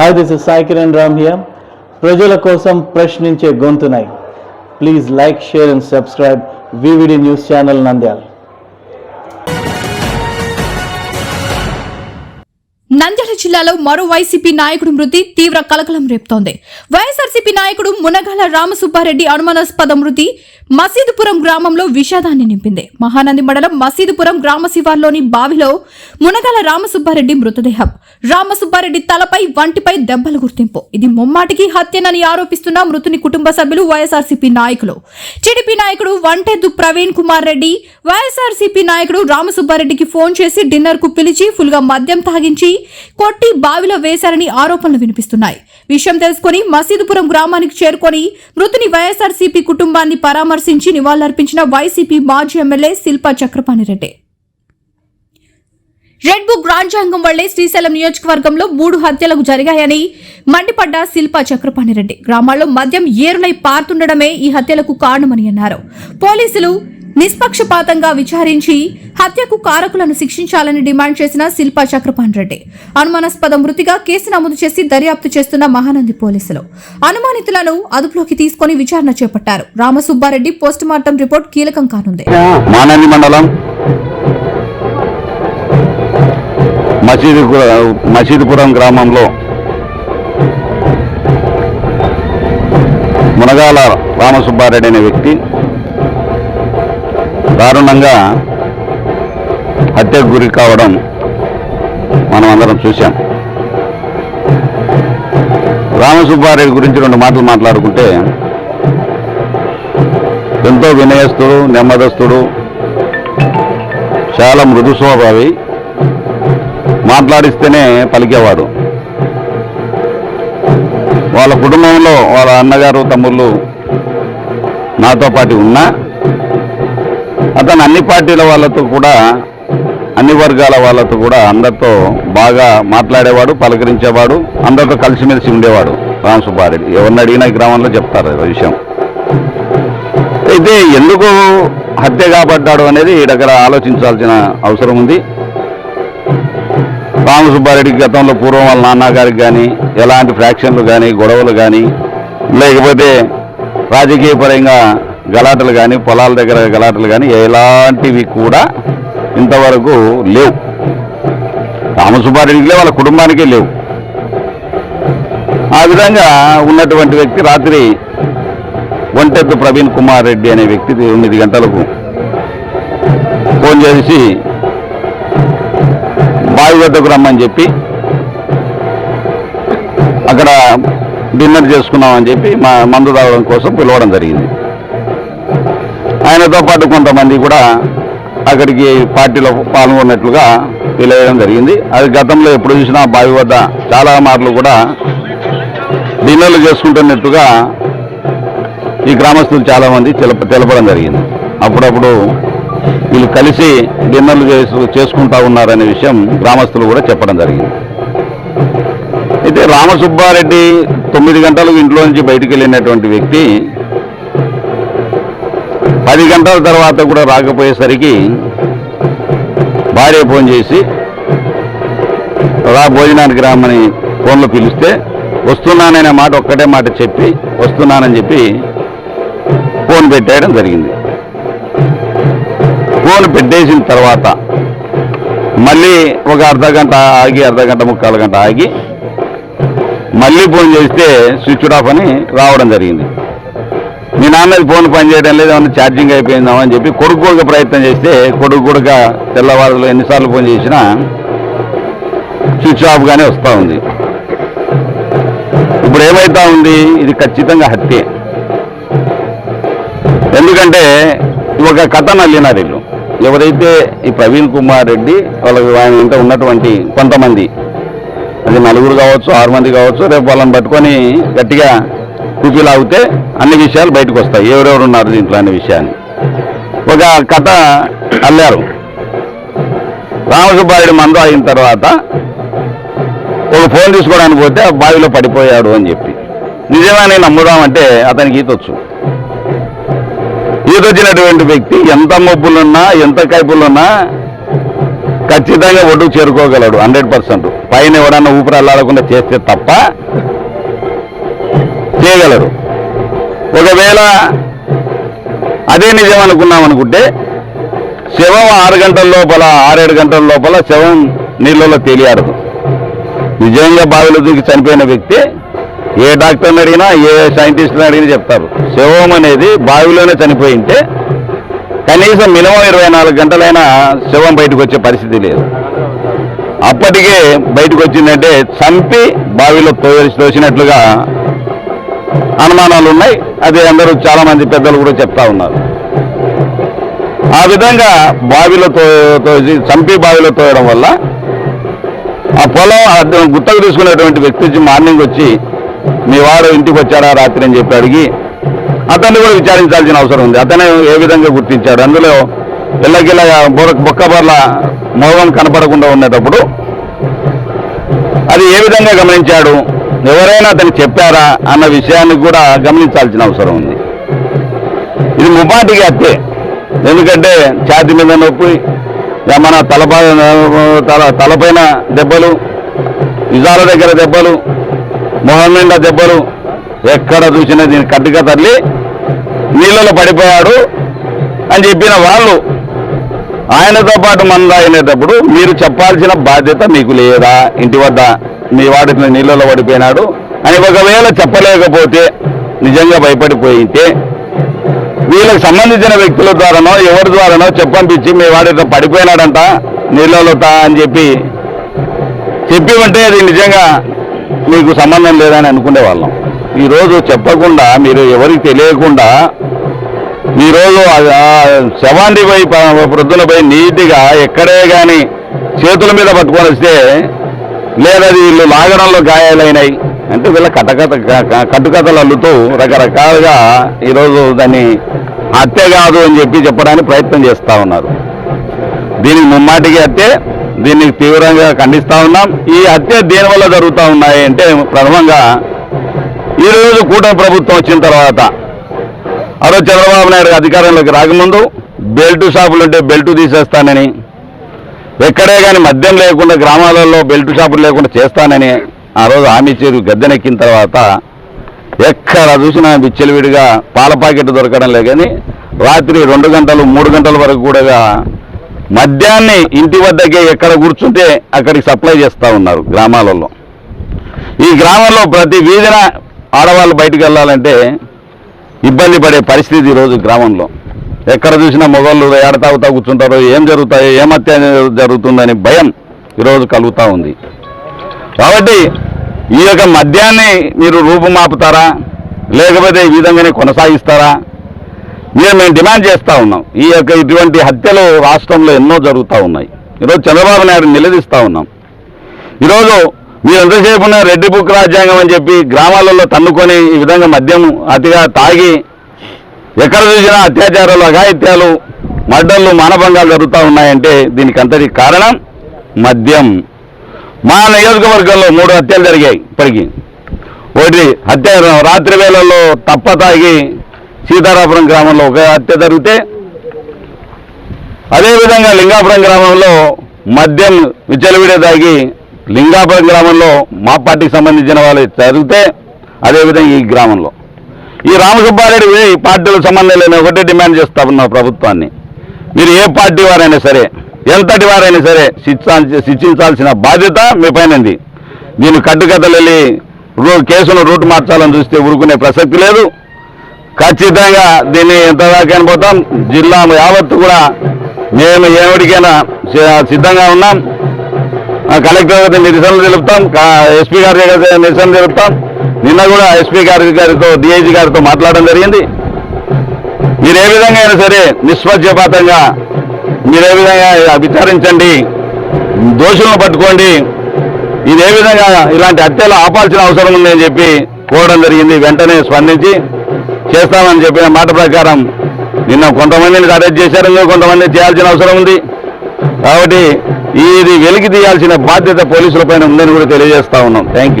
Hi this is Sai Kiran Ram here ప్రజల కోసం ప్రశ్నించే గొంతునై. Please like share and subscribe VVD news channel Nandyal Nandyal జిల్లాలో మరో YCP నాయకుడు మృతి తీవ్ర కలకలం రేపుతోంది. వైఎస్ఆర్సీపీ నాయకుడు మునగాల రామసుబ్బారెడ్డి అనుమానాస్పద మృతి మసీదుపురం గ్రామంలో విషాదాన్ని నింపింది. మహానంది మండలం మసీదుపురం గ్రామ శివార్లోని బావిలో మునగాల రామసుబ్బారెడ్డి మృతదేహం. రామసుబ్బారెడ్డి తలపై వంటిపై దెబ్బలు గుర్తింపు. ఇది ముమ్మాటికి హత్యనని ఆరోపిస్తున్న మృతుని కుటుంబ సభ్యులు వైఎస్ఆర్సీపీ నాయకులు. టీడీపీ నాయకుడు వంటెద్దు ప్రవీణ్ కుమార్ రెడ్డి వైఎస్ఆర్సీపీ నాయకుడు రామసుబ్బారెడ్డికి ఫోన్ చేసి డిన్నర్కు పిలిచి ఫుల్గా మద్యం తాగించి కొట్టి బావిలో వేశారని ఆరోపణలు వినిపిస్తున్నాయి. విషయం తెలుసుకుని మసీదుపురం గ్రామానికి చేరుకొని మృతుని వైఎస్ఆర్సీపీ కుటుంబాన్ని విమర్శించి నివాళులర్పించిన వైసీపీ మాజీ MLA Shilpa Chakrapani Reddy. Red book రాజ్యాంగం వల్లే శ్రీశైలం నియోజకవర్గంలో మూడు హత్యలకు జరిగాయని మండిపడ్డ శిల్పా చక్రపాణిరెడ్డి. గ్రామాల్లో మద్యం ఏరులై పారుతుండడమే ఈ హత్యలకు కారణమని అన్నారు. పోలీసులు నిష్పక్షపాతంగా విచారించి హత్యకు కారకులను శిక్షించాలని డిమాండ్ చేసిన శిల్పా చక్రపాణిరెడ్డి అనుమానాస్పద మృతిగా కేసు నమోదు చేసి దర్యాప్తు చేస్తున్న మహానంది పోలీసులు. అనుమానితులను అదుపులోకి తీసుకుని విచారణ చేపట్టారు. రామసుబ్బారెడ్డి పోస్టుమార్టం రిపోర్ట్ కీలకం కానుంది. మసీదుపురం గ్రామంలో మునగాల రామసుబ్బారెడ్డి అనే వ్యక్తి దారుణంగా హత్యకు గురి కావడం మనం అందరం చూశాం. రామసుబ్బారెడ్డి గురించి రెండు మాటలు మాట్లాడుకుంటే ఎంతో వినయస్తుడు నెమ్మదస్తుడు చాలా మృదు స్వభావి మాట్లాడిస్తేనే పలికేవాడు. వాళ్ళ కుటుంబంలో వాళ్ళ అన్నగారు తమ్ముళ్ళు నాతో పాటు ఉన్నా అతను అన్ని పార్టీల వాళ్ళతో కూడా అన్ని వర్గాల వాళ్ళతో కూడా అందరితో బాగా మాట్లాడేవాడు పలకరించేవాడు అందరితో కలిసిమెలిసి ఉండేవాడు రామసుబ్బారెడ్డి ఎవరిని అడిగినా ఈ గ్రామంలో చెప్తారు విషయం. అయితే ఎందుకు హత్య కాబడ్డాడు అనేది ఈ దగ్గర ఆలోచించాల్సిన అవసరం ఉంది. రామసుబ్బారెడ్డికి గతంలో పూర్వం వాళ్ళ నాన్నగారికి కానీ ఎలాంటి ఫ్రాక్షన్లు కానీ గొడవలు కానీ లేకపోతే రాజకీయపరంగా గలాటలు కానీ పొలాల దగ్గర గలాటలు కానీ ఎలాంటివి కూడా ఇంతవరకు లేవు. రామసుబ్బారెడ్డికి లేవు వాళ్ళ కుటుంబానికే లేవు. ఆ విధంగా ఉన్నటువంటి వ్యక్తి రాత్రి ఒంటెత్తు ప్రవీణ్ కుమార్ రెడ్డి అనే వ్యక్తి తొమ్మిది గంటలకు ఫోన్ చేసి బావి వద్దకు రమ్మని చెప్పి అక్కడ డిన్నర్ చేసుకున్నామని చెప్పి మా మందు తాగడం కోసం పిలవడం జరిగింది. ఆయనతో పాటు కొంతమంది కూడా అక్కడికి పార్టీలో పాల్గొన్నట్లుగా తెలియడం జరిగింది. అది గతంలో ఎప్పుడు చూసినా బావి వద్ద చాలా మార్లు కూడా డిన్నర్లు చేసుకుంటున్నట్టుగా ఈ గ్రామస్తులు చాలామంది తెలప తెలపడం జరిగింది. అప్పుడప్పుడు వీళ్ళు కలిసి డిన్నర్లు చేసు చేసుకుంటా ఉన్నారనే విషయం గ్రామస్తులు కూడా చెప్పడం జరిగింది. అయితే రామసుబ్బారెడ్డి తొమ్మిది గంటలకు ఇంట్లో నుంచి బయటికి వెళ్ళినటువంటి వ్యక్తి పది గంటల తర్వాత కూడా రాకపోయేసరికి భార్య ఫోన్ చేసి రా భోజనానికి రామని ఫోన్లో పిలిస్తే వస్తున్నాననే మాట ఒక్కటే మాట చెప్పి వస్తున్నానని చెప్పి ఫోన్ పెట్టేయడం జరిగింది. ఫోన్ పెట్టేసిన తర్వాత మళ్ళీ ఒక అర్ధ గంట ఆగి అర్ధ గంట ముక్కాలు గంట ఆగి మళ్ళీ ఫోన్ చేస్తే స్విచ్ ఆఫ్ అని రావడం జరిగింది. మీ నాన్నది ఫోన్ పనిచేయడం లేదు ఏమన్నా ఛార్జింగ్ అయిపోయిందామని అని చెప్పి కొడుకు కొడుకు ప్రయత్నం చేస్తే కొడుకు కొడుక తెల్లవారులు ఎన్నిసార్లు ఫోన్ చేసినా స్విచ్ ఆఫ్గానే వస్తూ ఉంది. ఇప్పుడు ఏమైతా ఉంది? ఇది ఖచ్చితంగా హత్యే. ఎందుకంటే ఒక కథ నల్లినారు వీళ్ళు. ఎవరైతే ఈ ప్రవీణ్ కుమార్ రెడ్డి వాళ్ళకి ఆయన ఇంత ఉన్నటువంటి కొంతమంది అది నలుగురు కావచ్చు ఆరు మంది కావచ్చు రేపు వాళ్ళని పట్టుకొని గట్టిగా కూపీలాగితే అన్ని విషయాలు బయటకు వస్తాయి. ఎవరెవరు ఉన్నారు దీంట్లో అనే విషయాన్ని. ఒక కథ అల్లారు. రామసుబ్బాయుడు మందు అయిన తర్వాత ఒక ఫోన్ తీసుకోవడానికి పోతే ఆ బావిలో పడిపోయాడు అని చెప్పి. నిజమని నమ్ముదామంటే అతనికి ఈతొచ్చు ఈత వచ్చినటువంటి వ్యక్తి ఎంత మొబ్బులున్నా ఎంత కైపులున్నా ఖచ్చితంగా ఒడ్డుకు చేరుకోగలడు హండ్రెడ్ పర్సెంట్. పైన ఎవడన్నా ఊపిరి అల్లాడకుండా చేస్తే తప్ప ఒకవేళ అదే నిజం అనుకున్నాం అనుకుంటే శవం ఆరు గంటల లోపల ఆరేడు గంటల లోపల శవం నీళ్ళలో తేలియాడదు. నిజంగా బావిలో దూకి చనిపోయిన వ్యక్తి ఏ డాక్టర్ని అడిగినా ఏ సైంటిస్ట్ని అడిగినా చెప్తారు. శవం అనేది బావిలోనే చనిపోయింటే కనీసం మినిమం ఇరవై నాలుగు గంటలైనా శవం బయటకు వచ్చే పరిస్థితి లేదు. అప్పటికే బయటకు వచ్చిందంటే చంపి బావిలో తోసినట్లుగా అనుమానాలు ఉన్నాయి. అది అందరూ చాలా మంది పెద్దలు కూడా చెప్తా ఉన్నారు. ఆ విధంగా బావిలో తో తోసి చంపి బావిలో తోయడం వల్ల ఆ పొలం అద్దె గుత్తకు తీసుకునేటువంటి వ్యక్తి మార్నింగ్ వచ్చి మీ వాడు ఇంటికి వచ్చాడా రాత్రి? అని చెప్పి అడిగి అతన్ని కూడా విచారించాల్సిన అవసరం ఉంది. అతనే ఏ విధంగా గుర్తించాడు? అందులో ఇళ్ళకిళ్ళ బొక్క బొర్ల మోగం కనపడకుండా ఉండేటప్పుడు అది ఏ విధంగా గమనించాడు? ఎవరైనా అతను చెప్పారా అన్న విషయాన్ని కూడా గమనించాల్సిన అవసరం ఉంది. ఇది ముపాటికి అత్తే ఎందుకంటే ఛాతి మీద నొప్పి మన తలప తల తలపైన దెబ్బలు విజాల దగ్గర దెబ్బలు మొహం నిండా దెబ్బలు ఎక్కడ చూసినా దీని కట్టుగా తల్లి నీళ్ళలో పడిపోయాడు అని చెప్పిన వాళ్ళు ఆయనతో పాటు మంద అయినప్పుడు మీరు చెప్పాల్సిన బాధ్యత మీకు లేదా ఇంటి వద్ద మీ వాడి నీళ్ళలో పడిపోయినాడు. అని ఒకవేళ చెప్పలేకపోతే నిజంగా భయపడిపోయితే వీళ్ళకి సంబంధించిన వ్యక్తుల ద్వారానో ఎవరి ద్వారానో చెప్పంపించి మీ వాడిన పడిపోయినాడంట నీళ్ళలో అని చెప్పి చెప్పి ఉంటే అది నిజంగా మీకు సంబంధం లేదని అనుకునే వాళ్ళం ఈరోజు చెప్పకుండా మీరు ఎవరికి తెలియకుండా ఈరోజు శవాన్ని పోయి వృద్ధులపై ప్రొద్దున ఎక్కడే కానీ చేతుల మీద పట్టుకొని వస్తే లేదా వీళ్ళు లాగడంలో గాయాలైనాయి అంటే వీళ్ళ కటకథ కట్టుకథలు అల్లుతూ రకరకాలుగా ఈరోజు దాన్ని హత్య కాదు అని చెప్పి చెప్పడానికి ప్రయత్నం చేస్తూ ఉన్నారు. దీనికి ముమ్మాటికి హత్యే దీన్ని తీవ్రంగా ఖండిస్తూ ఉన్నాం. ఈ హత్య దేనివల్ల జరుగుతూ ఉన్నాయి అంటే ప్రథమంగా ఈరోజు కూటమి ప్రభుత్వం వచ్చిన తర్వాత ఆ చంద్రబాబు నాయుడు అధికారంలోకి రాకముందు బెల్టు షాపులు ఉంటే బెల్టు తీసేస్తానని ఎక్కడే కానీ మద్యం లేకుండా గ్రామాలలో బెల్ట్ షాపులు లేకుండా చేస్తానని ఆ రోజు హామీ చేరు గద్దెనెక్కిన తర్వాత ఎక్కడ చూసినా విచ్చలవిడిగా పాల ప్యాకెట్ దొరకడం లేదు కానీ రాత్రి రెండు గంటలు మూడు గంటల వరకు కూడా మద్యాన్ని ఇంటి వద్దకే ఎక్కడ కూర్చుంటే అక్కడికి సప్లై చేస్తూ ఉన్నారు గ్రామాలలో. ఈ గ్రామంలో ప్రతి వీధిన ఆడవాళ్ళు బయటికి వెళ్ళాలంటే ఇబ్బంది పడే పరిస్థితి ఈరోజు గ్రామంలో. ఎక్కడ చూసినా మొగళ్ళు ఏడతాగుతా కూర్చుంటారో ఏం జరుగుతాయో ఏం హత్య జరుగుతుందని భయం ఈరోజు కలుగుతూ ఉంది. కాబట్టి ఈ యొక్క మద్యాన్ని మీరు రూపుమాపుతారా? లేకపోతే ఈ విధంగానే కొనసాగిస్తారా? మీరు మేము డిమాండ్ చేస్తూ ఉన్నాం. ఈ యొక్క ఇటువంటి హత్యలు రాష్ట్రంలో ఎన్నో జరుగుతూ ఉన్నాయి. ఈరోజు చంద్రబాబు నాయుడు నిలదీస్తూ ఉన్నాం. ఈరోజు మీరు ఎంతసేపు ఉన్న రెడ్డి బుక్ రాజ్యాంగం అని చెప్పి గ్రామాలలో తన్నుకొని ఈ విధంగా మద్యం అతిగా తాగి ఎక్కడ చూసినా అత్యాచారాలు అఘాయిత్యాలు మడ్డలు మానభంగాలు జరుగుతూ ఉన్నాయంటే దీనికి అంతటి కారణం మద్యం. మా నియోజకవర్గంలో మూడు హత్యలు జరిగాయి ఇప్పటికీ. ఒకటి హత్య రాత్రి వేళల్లో తప్ప తాగి సీతారాపురం గ్రామంలో ఒక హత్య జరిగితే అదేవిధంగా లింగాపురం గ్రామంలో మద్యం విచ్చలవిడే తాగి లింగాపురం గ్రామంలో మా పార్టీకి సంబంధించిన వాళ్ళు జరిగితే అదేవిధంగా ఈ గ్రామంలో. ఈ రామసుబ్బారెడ్డి ఈ పార్టీలకు సంబంధం లేని ఒకటే డిమాండ్ చేస్తా ఉన్నా ప్రభుత్వాన్ని. మీరు ఏ పార్టీ వారైనా సరే ఎంతటి వారైనా సరే శిక్షాల్సి శిక్షించాల్సిన బాధ్యత మీ పైన ఉంది దీన్ని కట్టుకథలు వెళ్ళి రూ- కేసును రూట్ మార్చాలని చూస్తే ఊరుకునే ప్రసక్తి లేదు. ఖచ్చితంగా దీన్ని ఎంతదాకా పోతాం. జిల్లా యావత్తు కూడా మేము ఏమిటికైనా సిద్ధంగా ఉన్నాం. ఆ, కలెక్టర్ గారికి నిరసనలు తెలుపుతాం. ఎస్పీ గారి నిరసనలు తెలుపుతాం. నిన్న కూడా ఎస్పీ గారి గారితో డిఐజీ గారితో మాట్లాడడం జరిగింది. మీరు ఏ విధంగా అయినా సరే నిష్పక్షపాతంగా మీరు ఏ విధంగా విచారించండి దోషులను పట్టుకోండి ఇది ఏ విధంగా ఇలాంటి హత్యలు ఆపాల్సిన అవసరం ఉందని చెప్పి కోరడం జరిగింది. వెంటనే స్పందించి చేస్తామని చెప్పిన మాట ప్రకారం నిన్న కొంతమందిని అరెస్ట్ చేశారు కొంతమంది చేయాల్సిన అవసరం ఉంది. కాబట్టి ఇది వెలికి తీయాల్సిన బాధ్యత పోలీసుల పైన ఉందని కూడా తెలియజేస్తా ఉన్నాం. థ్యాంక్